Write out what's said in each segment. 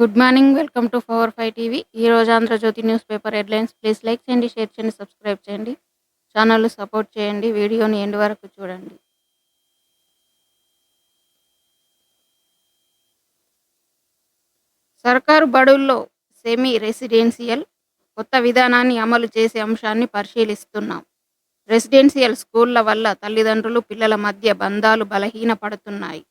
Good morning. Welcome to power five TV. ఈరోజు 'Andhra Jyothi' news paper headlines. Please like చేయండి, share చేయండి, subscribe చేయండి. Channel support చేయండి. వీడియోని ఎండ్ వరకు చూడండి. సర్కారు బడుల్లో సెమీ రెసిడెన్షియల్ కొత్త విధానాన్ని అమలు చేసే అంశాన్ని పరిశీలిస్తున్నాం. రెసిడెన్షియల్ స్కూళ్ళ వల్ల తల్లిదండ్రులు, పిల్లల మధ్య బంధాలు బలహీనపడుతున్నాయి.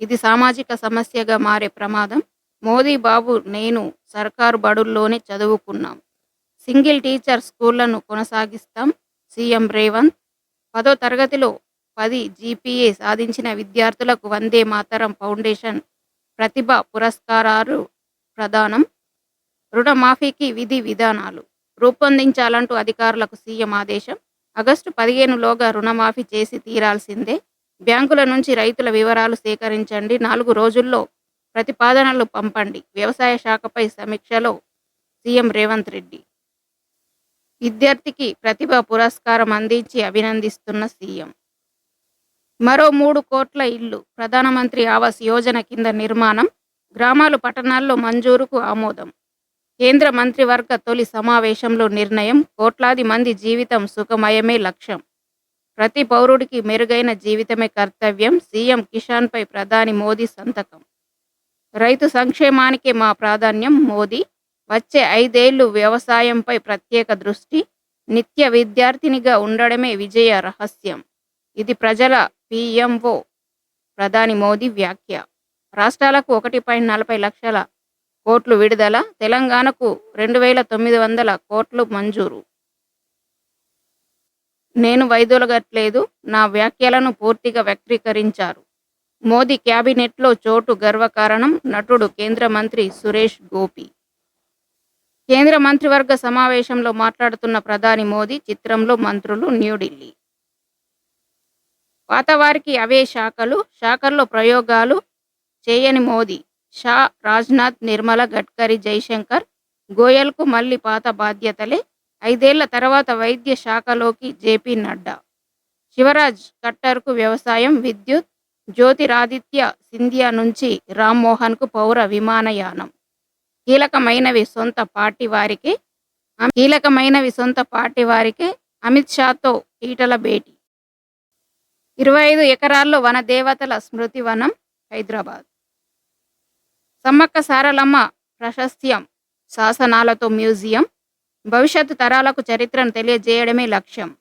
ఇది సామాజిక సమస్యగా మారే ప్రమాదం. మోదీ బాబు నేను సర్కారు బడుల్లోనే చదువుకున్నాం. సింగిల్ టీచర్ స్కూళ్ళను కొనసాగిస్తాం సీఎం రేవంత్. పదో తరగతిలో పది జీపీఏ సాధించిన విద్యార్థులకు వందే మాతరం ఫౌండేషన్ ప్రతిభ పురస్కారాలు ప్రదానం. రుణమాఫీకి విధి విధానాలు రూపొందించాలంటూ అధికారులకు సీఎం ఆదేశం. ఆగస్టు పదిహేనులోగా రుణమాఫీ చేసి తీరాల్సిందే. బ్యాంకుల నుంచి రైతుల వివరాలు సేకరించండి. నాలుగు రోజుల్లో ప్రతిపాదనలు పంపండి. వ్యవసాయ శాఖపై సమీక్షలో సీఎం రేవంత్ రెడ్డి. విద్యార్థికి ప్రతిభ పురస్కారం అందించి అభినందిస్తున్న సీఎం. మరో మూడు కోట్ల ఇల్లు ప్రధానమంత్రి ఆవాస్ యోజన కింద నిర్మాణం. గ్రామాలు, పట్టణాల్లో మంజూరుకు ఆమోదం. కేంద్ర మంత్రివర్గ తొలి సమావేశంలో నిర్ణయం. కోట్లాది మంది జీవితం సుఖమయమే లక్ష్యం. ప్రతి పౌరుడికి మెరుగైన జీవితమే కర్తవ్యం. సీఎం కిసాన్పై ప్రధాని మోదీ సంతకం. రైతు సంక్షేమానికి మా ప్రాధాన్యం మోదీ. వచ్చే ఐదేళ్ళు వ్యవసాయంపై ప్రత్యేక దృష్టి. నిత్య విద్యార్థినిగా ఉండడమే విజయ రహస్యం. ఇది ప్రజల పీఎంఓ ప్రధాని మోదీ వ్యాఖ్య. రాష్ట్రాలకు ఒకటి పాయింట్ నలభై లక్షల కోట్లు విడుదల. తెలంగాణకు రెండు వేల తొమ్మిది వందల కోట్లు మంజూరు. నేను వైదొలగట్లేదు. నా వ్యాఖ్యలను పూర్తిగా వ్యక్తీకరించారు మోదీ క్యాబినెట్లో చోటు గర్వకారణం. నటుడు కేంద్ర మంత్రి సురేష్ గోపి. కేంద్ర మంత్రివర్గ సమావేశంలో మాట్లాడుతున్న ప్రధాని మోదీ. చిత్రంలో మంత్రులు న్యూఢిల్లీ. పాతవారికి అవే శాఖలు. శాఖల్లో ప్రయోగాలు చేయని మోదీ. షా, రాజ్నాథ్, నిర్మల, గడ్కరీ, జైశంకర్, గోయల్కు మళ్ళీ పాత బాధ్యతలే. ఐదేళ్ళ తర్వాత వైద్య శాఖలోకి జేపీ నడ్డా. శివరాజ్ కట్టర్కు వ్యవసాయం, విద్యుత్. జ్యోతిరాదిత్య సింధియా నుంచి రామ్మోహన్కు పౌర విమానయానం. కీలకమైనవి సొంత పార్టీ వారికి కీలకమైనవి సొంత పార్టీ వారికి అమిత్ షాతో ఈటల భేటీ. ఇరవై ఐదు ఎకరాల్లో వనదేవతల స్మృతి వనం. హైదరాబాద్ సమ్మక్క సారలమ్మ ప్రశస్త్యం శాసనాలతో మ్యూజియం. భవిష్యత్తు తరాలకు చరిత్రను తెలియజేయడమే లక్ష్యం.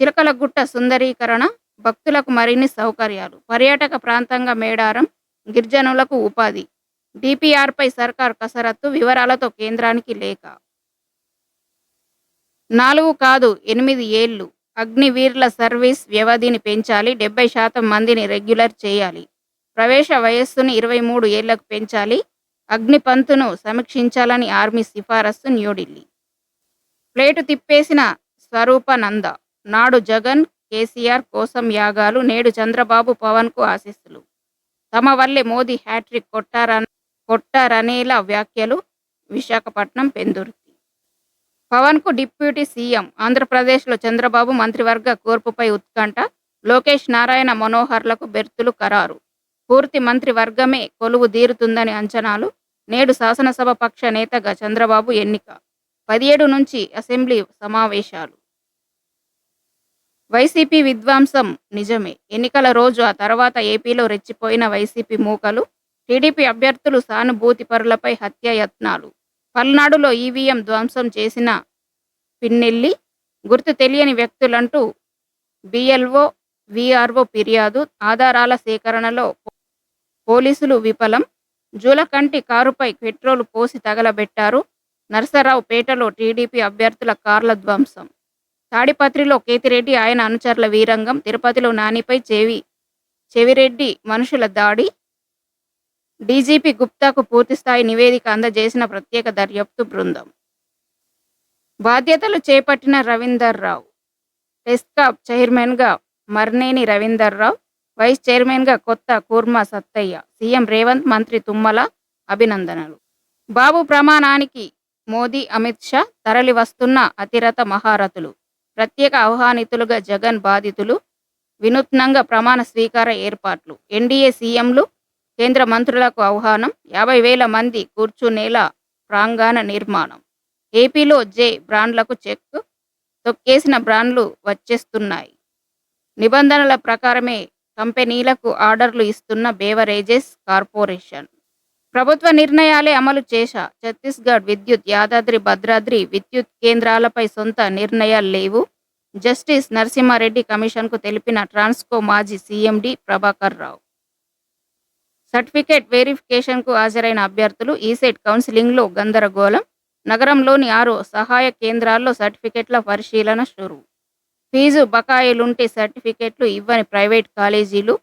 చిలకలగుట్ట సుందరీకరణ. భక్తులకు మరిన్ని సౌకర్యాలు. పర్యాటక ప్రాంతంగా మేడారం. గిరిజనులకు ఉపాధి. డీపీఆర్పై సర్కార్ కసరత్తు. వివరాలతో కేంద్రానికి లేఖ. నాలుగు కాదు ఎనిమిది ఏళ్ళు అగ్నివీర్ల సర్వీస్ వ్యవధిని పెంచాలి. డెబ్బై శాతం మందిని రెగ్యులర్ చేయాలి. ప్రవేశ వయస్సును ఇరవై మూడు ఏళ్ళకు పెంచాలి. అగ్నిపంతును సమీక్షించాలని ఆర్మీ సిఫారసు న్యూఢిల్లీ. ప్లేటు తిప్పేసిన స్వరూపానంద. నాడు జగన్, కేసీఆర్ కోసం యాగాలు. నేడు చంద్రబాబు, పవన్కు ఆశీస్సులు. తమ వల్లే మోదీ హ్యాట్రిక్ కొట్టారనేలా వ్యాఖ్యలు. విశాఖపట్నం పెందుర్తి. పవన్కు డిప్యూటీ సీఎం. ఆంధ్రప్రదేశ్లో చంద్రబాబు మంత్రివర్గ కూర్పుపై ఉత్కంఠ. లోకేష్, నారాయణ మనోహర్లకు బెర్తులు ఖరారు. పూర్తి మంత్రివర్గమే కొలువు తీరుతుందని అంచనాలు. నేడు శాసనసభ పక్ష నేతగా చంద్రబాబు ఎన్నిక. పదిహేడు నుంచి అసెంబ్లీ సమావేశాలు. వైసీపీ విధ్వంసం నిజమే. ఎన్నికల రోజు, ఆ తర్వాత ఏపీలో రెచ్చిపోయిన వైసీపీ మూకలు. టీడీపీ అభ్యర్థులు సానుభూతిపరులపై హత్యాయత్నాలు. పల్నాడులో ఈవీఎం ధ్వంసం చేసిన పిన్నెల్లి. గుర్తు తెలియని వ్యక్తులంటూ బిఎల్ఓ విఆర్ఓ ఫిర్యాదు. ఆధారాల సేకరణలో పోలీసులు విఫలం. జూలకంటి కారుపై పెట్రోలు పోసి తగలబెట్టారు. నరసరావుపేటలో టీడీపీ అభ్యర్థుల కార్ల ధ్వంసం. తాడిపత్రిలో కేతిరెడ్డి, ఆయన అనుచరుల వీరంగం. తిరుపతిలో నానిపై చెవి చెవిరెడ్డి మనుషుల దాడి. డీజీపీ గుప్తాకు పూర్తిస్థాయి నివేదిక అందజేసిన ప్రత్యేక దర్యాప్తు బృందం. బాధ్యతలు చేపట్టిన రవీందర్ రావు టెస్కాప్ చైర్మన్గా మర్నేని రవీందర్ రావు వైస్ చైర్మన్గా కొత్త కూర్మ సత్తయ్య. సీఎం రేవంత్, మంత్రి తుమ్మల అభినందనలు. బాబు ప్రమాణానికి మోదీ, అమిత్ షా తరలి వస్తున్న అతిరథ మహారథులు. ప్రత్యేక ఆహ్వానితులుగా జగన్ బాధితులు. వినూత్నంగా ప్రమాణ స్వీకార ఏర్పాట్లు. ఎన్డీఏ సీఎంలు కేంద్ర మంత్రులకు ఆహ్వానం యాభై వేల మంది కూర్చునేలా ప్రాంగణ నిర్మాణం ఏపీలో జే బ్రాండ్లకు చెక్ తొక్కేసిన బ్రాండ్లు వచ్చేస్తున్నాయి నిబంధనల ప్రకారమే కంపెనీలకు ఆర్డర్లు ఇస్తున్న బేవరేజెస్ కార్పొరేషన్ ప్రభుత్వ నిర్ణయాలే అమలు చేశా. ఛత్తీస్గఢ్ విద్యుత్ యాదాద్రి భద్రాద్రి విద్యుత్ కేంద్రాలపై సొంత నిర్ణయాలు లేవు. జస్టిస్ నరసింహారెడ్డి కమిషన్కు తెలిపిన ట్రాన్స్కో మాజీ సీఎండి ప్రభాకర్ రావు. సర్టిఫికేట్ వెరిఫికేషన్కు హాజరైన అభ్యర్థులు ఈసెట్ కౌన్సిలింగ్లో గందరగోళం. నగరంలోని ఆరు సహాయ కేంద్రాల్లో సర్టిఫికెట్ల పరిశీలన షురు. ఫీజు బకాయిలుంటే సర్టిఫికెట్లు ఇవ్వని ప్రైవేట్ కాలేజీలు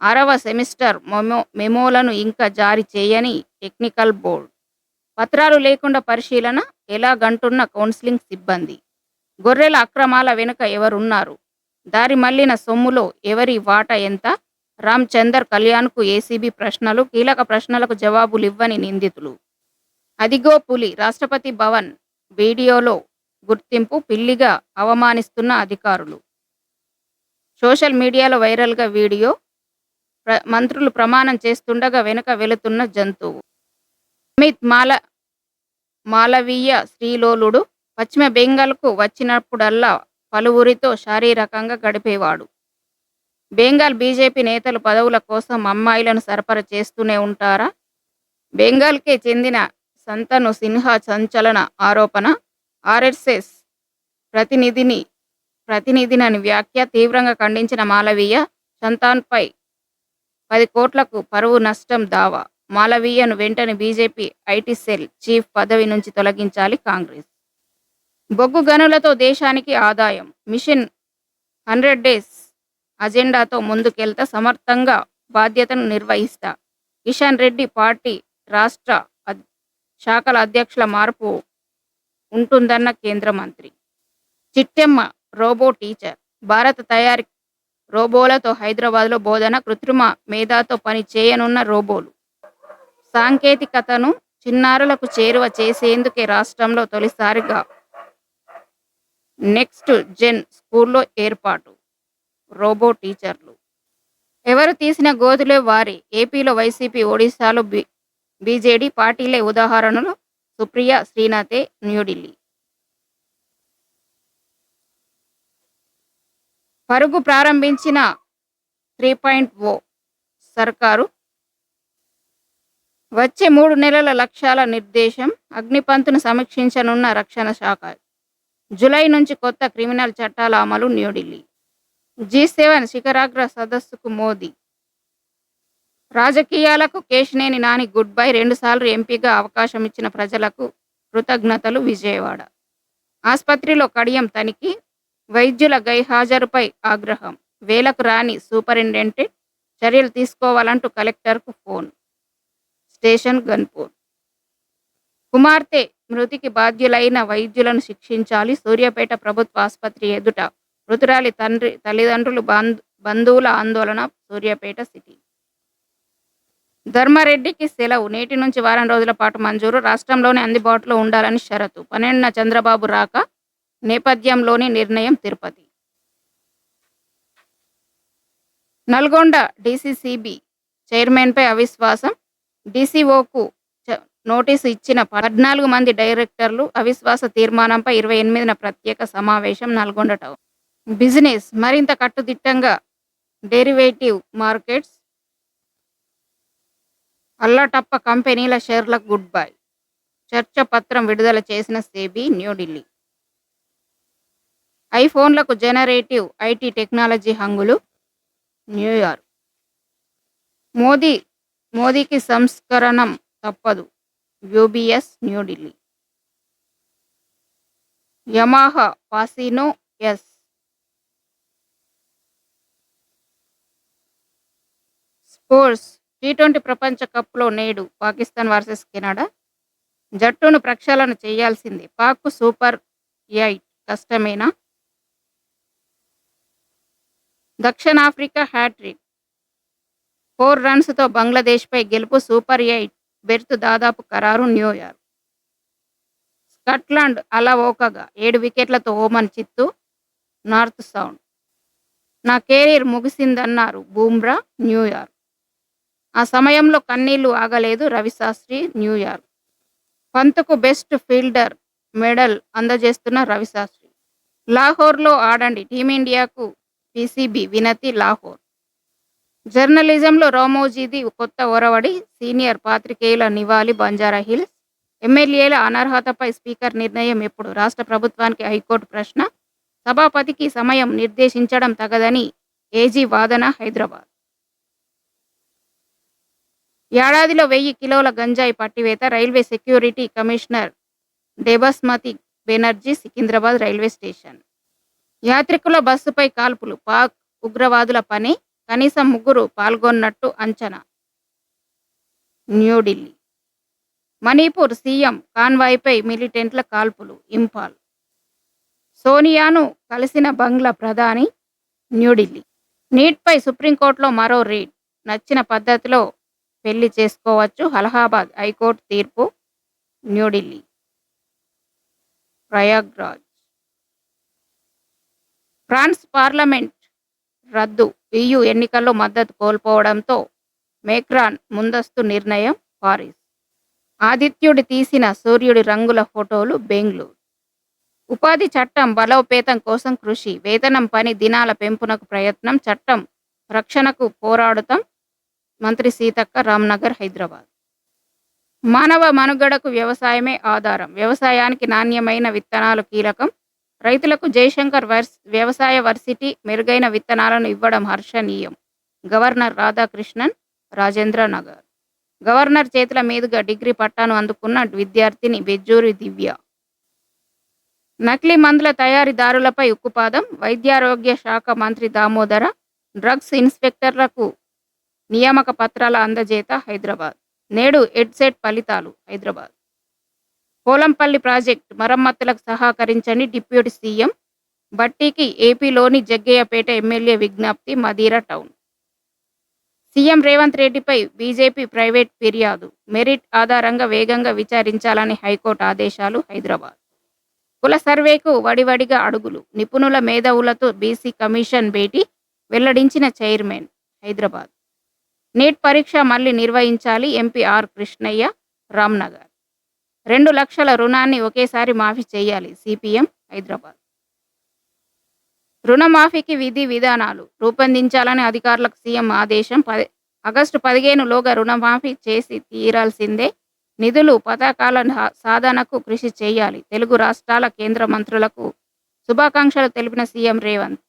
ఆరవ సెమిస్టర్ మెమో మెమోలను ఇంకా జారీ చేయని టెక్నికల్ బోర్డు. పత్రాలు లేకుండా పరిశీలన ఎలాగంటున్న కౌన్సిలింగ్ సిబ్బంది. గొర్రెల అక్రమాల వెనుక ఎవరున్నారు? దారి మళ్ళిన సొమ్ములో ఎవరి వాటా ఎంత? రామ్చందర్ కళ్యాణ్కు ఏసీబీ ప్రశ్నలు కీలక ప్రశ్నలకు జవాబులు ఇవ్వని నిందితులు. అదిగో పులి రాష్ట్రపతి భవన్ వీడియోలో గుర్తింపు పిల్లిగా అవమానిస్తున్న అధికారులు. సోషల్ మీడియాలో వైరల్గా వీడియో మంత్రులు ప్రమాణం చేస్తుండగా వెనుక వెళుతున్న జంతువు. అమిత్ మాల మాలవీయ శ్రీలోలుడు పశ్చిమ బెంగాల్కు వచ్చినప్పుడల్లా పలువురితో శారీరకంగా గడిపేవాడు. బెంగాల్ బీజేపీ నేతలు పదవుల కోసం అమ్మాయిలను సరఫరా చేస్తూనే ఉంటారా? బెంగాల్కే చెందిన సంతను సిన్హా సంచలన ఆరోపణ ఆర్ఎస్ఎస్ ప్రతినిధిని ప్రతినిధినని వ్యాఖ్య తీవ్రంగా ఖండించిన మాలవీయ సంతాన్పై పది కోట్లకు పరువు నష్టం దావా. మాలవీయను వెంటనే బీజేపీ ఐటీ సెల్ చీఫ్ పదవి నుంచి తొలగించాలి కాంగ్రెస్. బొగ్గు గనులతో దేశానికి ఆదాయం. మిషన్ హండ్రెడ్ డేస్ అజెండాతో ముందుకెళ్తా సమర్థంగా బాధ్యతను నిర్వహిస్తా. కిషన్ రెడ్డి పార్టీ రాష్ట్ర శాఖల అధ్యక్షుల మార్పు ఉంటుందన్న కేంద్ర మంత్రి. Chittemma robot teacher. భారత తయారీ రోబోలతో హైదరాబాద్లో బోధన కృత్రిమ మేధాతో పని చేయనున్న రోబోలు. సాంకేతికతను చిన్నారులకు చేరువ చేసేందుకే రాష్ట్రంలో తొలిసారిగా నెక్స్ట్ జెన్ స్కూల్లో ఏర్పాటు. రోబో టీచర్లు. ఎవరు తీసిన గోతులే వారి ఏపీలో వైసీపీ ఒడిశాలో బి బీజేడీ పార్టీలే. ఉదాహరణలు సుప్రియ శ్రీనాథే న్యూఢిల్లీ. పరుగు ప్రారంభించిన త్రీ పాయింట్ ఓ సర్కారు. వచ్చే మూడు నెలల లక్ష్యాల నిర్దేశం అగ్నిపంతును సమీక్షించనున్న రక్షణ శాఖ. జులై నుంచి కొత్త క్రిమినల్ చట్టాల అమలు న్యూఢిల్లీ. జీ సెవెన్ శిఖరాగ్ర సదస్సుకు మోదీ. రాజకీయాలకు కేశినేని నాని గుడ్ బై రెండుసార్లు ఎంపీగా అవకాశం ఇచ్చిన ప్రజలకు కృతజ్ఞతలు విజయవాడ. ఆసుపత్రిలో కడియం తనిఖీ వైద్యుల గైహాజరుపై ఆగ్రహం. వేలకు రాని సూపరింటెండెంట్ చర్యలు తీసుకోవాలంటూ కలెక్టర్కు ఫోన్. స్టేషన్ గన్పూర్. కుమార్తె మృతికి బాధ్యులైన వైద్యులను శిక్షించాలి. సూర్యాపేట ప్రభుత్వ ఆసుపత్రి ఎదుట మృతురాలి తండ్రి తల్లిదండ్రులు బంధువుల ఆందోళన సూర్యాపేట సిటీ. ధర్మారెడ్డికి సెలవు. నేటి నుంచి వారం రోజుల పాటు మంజూరు. రాష్ట్రంలోనే అందుబాటులో ఉండాలని షరతు. పన్నెండున చంద్రబాబు రాక నేపథ్యంలోని నిర్ణయం తిరుపతి. నల్గొండ డీసీసీబీ చైర్మన్పై అవిశ్వాసం. డీసీఓకు చ- నోటీసు ఇచ్చిన పద్నాలుగు మంది డైరెక్టర్లు అవిశ్వాస తీర్మానంపై ఇరవై ఎనిమిదిన ప్రత్యేక సమావేశం నల్గొండ టౌన్ బిజినెస్ మరింత కట్టుదిట్టంగా డెరివేటివ్ మార్కెట్స్. అల్లటప్ప కంపెనీల షేర్లకు గుడ్ బై. చర్చ పత్రం విడుదల చేసిన సేబీ న్యూఢిల్లీ. ఐఫోన్లకు జనరేటివ్ ఐటీ టెక్నాలజీ హంగులు న్యూయార్క్. మోదీ మోదీకి సంస్కరణం తప్పదు. UBS New Delhi. Yamaha Fascino S. Sports T twenty ప్రపంచ కప్లో నేడు పాకిస్తాన్ వర్సెస్ కెనడా. జట్టును ప్రక్షాళన చేయాల్సిందే. పాక్ సూపర్ ఎయిట్ కష్టమేనా? దక్షిణాఫ్రికా హ్యాట్రిక్. ఫోర్ రన్స్తో బంగ్లాదేశ్పై గెలుపు సూపర్ ఎయిట్ బెర్త్ దాదాపు ఖరారు న్యూయార్క్ స్కాట్లాండ్ అలవోకగా ఏడు వికెట్లతో ఓమన్ చిత్తు నార్త్ సౌండ్. నా కెరీర్ ముగిసిందన్నారు బూమ్రా న్యూయార్క్ ఆ సమయంలో కన్నీళ్ళు ఆగలేదు రవిశాస్త్రి న్యూయార్క్ పంతుకు బెస్ట్ ఫీల్డర్ మెడల్ అందజేస్తున్న రవిశాస్త్రి. లాహోర్లో ఆడండి టీమిండియాకు పీసీబీ వినతి లాహోర్. జర్నలిజంలో రామోజీది కొత్త ఒరవడి సీనియర్ పాత్రికేయుల నివాళి బంజారాహిల్స్ ఎమ్మెల్యేల అనర్హతపై స్పీకర్ నిర్ణయం ఎప్పుడు? రాష్ట్ర ప్రభుత్వానికి హైకోర్టు ప్రశ్న. సభాపతికి సమయం నిర్దేశించడం తగదని ఏజీ వాదన హైదరాబాద్. ఏడాదిలో వెయ్యి కిలోల గంజాయి పట్టివేత railway security commissioner Debasmita Banerjee Secunderabad railway station. యాత్రికుల బస్సుపై కాల్పులు పాక్ ఉగ్రవాదుల పని కనీసం ముగ్గురు పాల్గొన్నట్టు అంచనా. న్యూఢిల్లీ. మణిపూర్ సీఎం కాన్వాయ్పై మిలిటెంట్ల కాల్పులు ఇంపాల్. సోనియాను కలిసిన బంగ్లా ప్రధాని న్యూఢిల్లీ. నీట్పై సుప్రీంకోర్టులో మరో రీడ్ నచ్చిన పద్ధతిలో పెళ్ళి చేసుకోవచ్చు అలహాబాద్ హైకోర్టు తీర్పు న్యూఢిల్లీ. ప్రయాగ్రాజ్. ఫ్రాన్స్ పార్లమెంట్ రద్దు. EU ఎన్నికల్లో మద్దతు కోల్పోవడంతో మేక్రాన్ ముందస్తు నిర్ణయం పారిస్. ఆదిత్యుడి తీసిన సూర్యుడి రంగుల ఫోటోలు బెంగళూరు. ఉపాధి చట్టం బలోపేతం కోసం కృషి వేతనం పని దినాల పెంపునకు ప్రయత్నం చట్టం రక్షణకు పోరాడుతాం మంత్రి సీతక్క రామ్నగర్ హైదరాబాద్. మానవ మనుగడకు వ్యవసాయమే ఆధారం. వ్యవసాయానికి నాణ్యమైన విత్తనాలు కీలకం. రైతులకు జయశంకర్ వర్స్ వ్యవసాయ వర్సిటీ మెరుగైన విత్తనాలను ఇవ్వడం హర్షణీయం. గవర్నర్ రాధాకృష్ణన్ రాజేంద్ర నగర్. గవర్నర్ చేతుల మీదుగా డిగ్రీ పట్టాను అందుకున్న విద్యార్థిని బెజ్జూరి దివ్య. నకిలీ మందుల తయారీదారులపై ఉక్కుపాదం వైద్యారోగ్య శాఖ మంత్రి దామోదర డ్రగ్స్ ఇన్స్పెక్టర్లకు నియామక పత్రాల అందజేత హైదరాబాద్. నేడు ఎడ్సెట్ ఫలితాలు హైదరాబాద్. పోలంపల్లి ప్రాజెక్ట్ మరమ్మతులకు సహకరించని డిప్యూటీ సీఎం బట్టీకి ఏపీలోని జగ్గయ్యపేట ఎమ్మెల్యే విజ్ఞప్తి మదీరా టౌన్. సీఎం రేవంత్ రెడ్డిపై బీజేపీ ప్రైవేట్ ఫిర్యాదు మెరిట్ ఆధారంగా వేగంగా విచారించాలని హైకోర్టు ఆదేశాలు హైదరాబాద్. కుల సర్వేకు వడివడిగా అడుగులు నిపుణుల మేధావులతో బీసీ కమిషన్ భేటీ వెల్లడించిన చైర్మన్ హైదరాబాద్. నీట్ పరీక్ష మళ్ళీ నిర్వహించాలి ఎంపీ ఆర్ కృష్ణయ్య రామ్నగర్. రెండు లక్షల రుణాన్ని ఒకేసారి మాఫీ చేయాలి సిపిఎం హైదరాబాద్. రుణమాఫీకి విధి విధానాలు రూపొందించాలని అధికారులకు సీఎం ఆదేశం పది ఆగస్టు పదిహేనులోగా రుణమాఫీ చేసి తీరాల్సిందే. నిధులు పథకాల సాధనకు కృషి చేయాలి. తెలుగు రాష్ట్రాల కేంద్ర మంత్రులకు శుభాకాంక్షలు తెలిపిన సీఎం రేవంత్.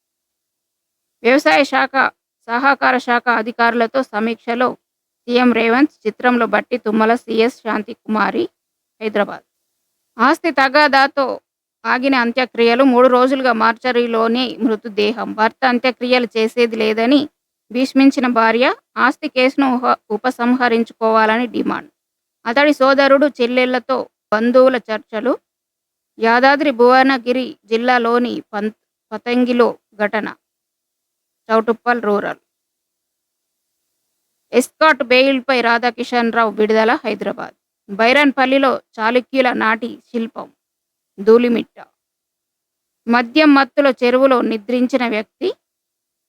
వ్యవసాయ శాఖ సహకార శాఖ అధికారులతో సమీక్షలో సీఎం రేవంత్ చిత్రంలో బట్టి తుమ్మల సిఎస్ శాంతి కుమారి హైదరాబాద్. ఆస్తి తగాదాతో ఆగిన అంత్యక్రియలు మూడు రోజులుగా మార్చరీలోనే మృతదేహం. భర్త అంత్యక్రియలు చేసేది లేదని భీష్మించిన భార్య ఆస్తి కేసును ఉపసంహరించుకోవాలని డిమాండ్. అతడి సోదరుడు చెల్లెళ్ళతో బంధువుల చర్చలు. యాదాద్రి భువనగిరి జిల్లాలోని పం పతంగిలో ఘటన. చౌటుప్పల్ రూరల్. ఎస్కాట్ బెయిల్పై రాధాకిషన్ రావు విడుదల హైదరాబాద్. బైరన్పల్లిలో చాళుక్యుల నాటి శిల్పం ధూళిమిట్ట. మద్యం మత్తుల చెరువులో నిద్రించిన వ్యక్తి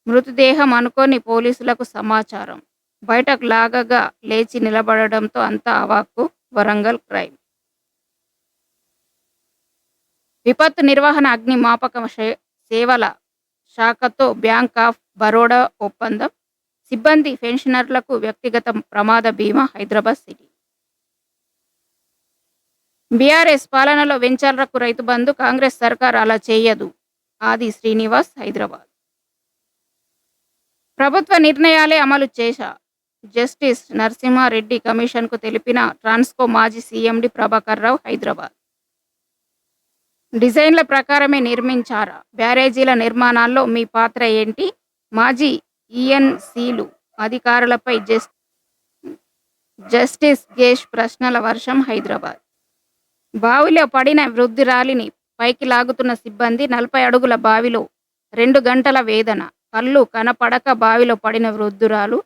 మృతదేహం అనుకొని పోలీసులకు సమాచారం. బయటకు లాగగా లేచి నిలబడడంతో అంతా అవాక్కు వరంగల్ క్రైమ్. విపత్తు నిర్వహణ అగ్నిమాపక సేవల శాఖతో బ్యాంక్ ఆఫ్ బరోడా ఒప్పందం. సిబ్బంది పెన్షనర్లకు వ్యక్తిగత ప్రమాద బీమా హైదరాబాద్ సిటీ. బీఆర్ఎస్ పాలనలో వెంచాలకు రైతు బంధు కాంగ్రెస్ సర్కార్ అలా చేయదు. ఆది శ్రీనివాస్ హైదరాబాద్. ప్రభుత్వ నిర్ణయాలే అమలు చేశా. జస్టిస్ నరసింహారెడ్డి కమిషన్కు తెలిపిన ట్రాన్స్కో మాజీ సీఎండి ప్రభాకర్ రావు హైదరాబాద్. డిజైన్ల ప్రకారమే నిర్మించారా? బ్యారేజీల నిర్మాణాల్లో మీ పాత్ర ఏంటి? మాజీ ఈఎన్సీలు అధికారులపై జస్ జస్టిస్ గేష్ ప్రశ్నల వర్షం హైదరాబాద్. బావిలో పడిన వృద్ధురాలిని పైకి లాగుతున్న సిబ్బంది నలభై అడుగుల బావిలో రెండు గంటల వేదన. కళ్ళు కనపడక బావిలో పడిన వృద్ధురాలు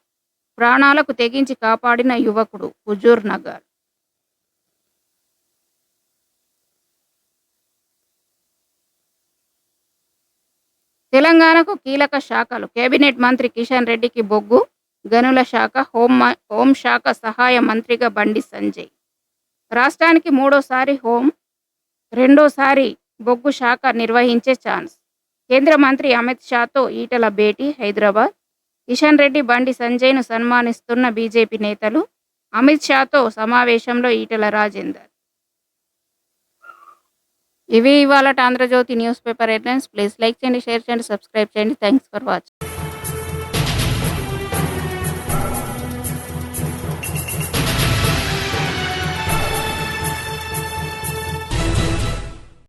ప్రాణాలకు తెగించి కాపాడిన యువకుడు హుజూర్ నగర్. తెలంగాణకు కీలక శాఖలు కేబినెట్ మంత్రి కిషన్ రెడ్డికి బొగ్గు గనుల శాఖ హోం హోంశాఖ సహాయ మంత్రిగా బండి సంజయ్. రాష్ట్రానికి మూడోసారి హోం రెండోసారి బొగ్గు శాఖ నిర్వహించే ఛాన్స్. కేంద్ర మంత్రి అమిత్ షాతో ఈటల భేటీ హైదరాబాద్. కిషన్ రెడ్డి బండి సంజయ్ను సన్మానిస్తున్న బీజేపీ నేతలు అమిత్ షాతో సమావేశంలో ఈటల రాజేందర్. ఇవి ఇవాళ Andhra Jyothy news paper headlines. Please like చేయండి షేర్ చేయండి సబ్స్క్రైబ్ చేయండి. Thanks for watching.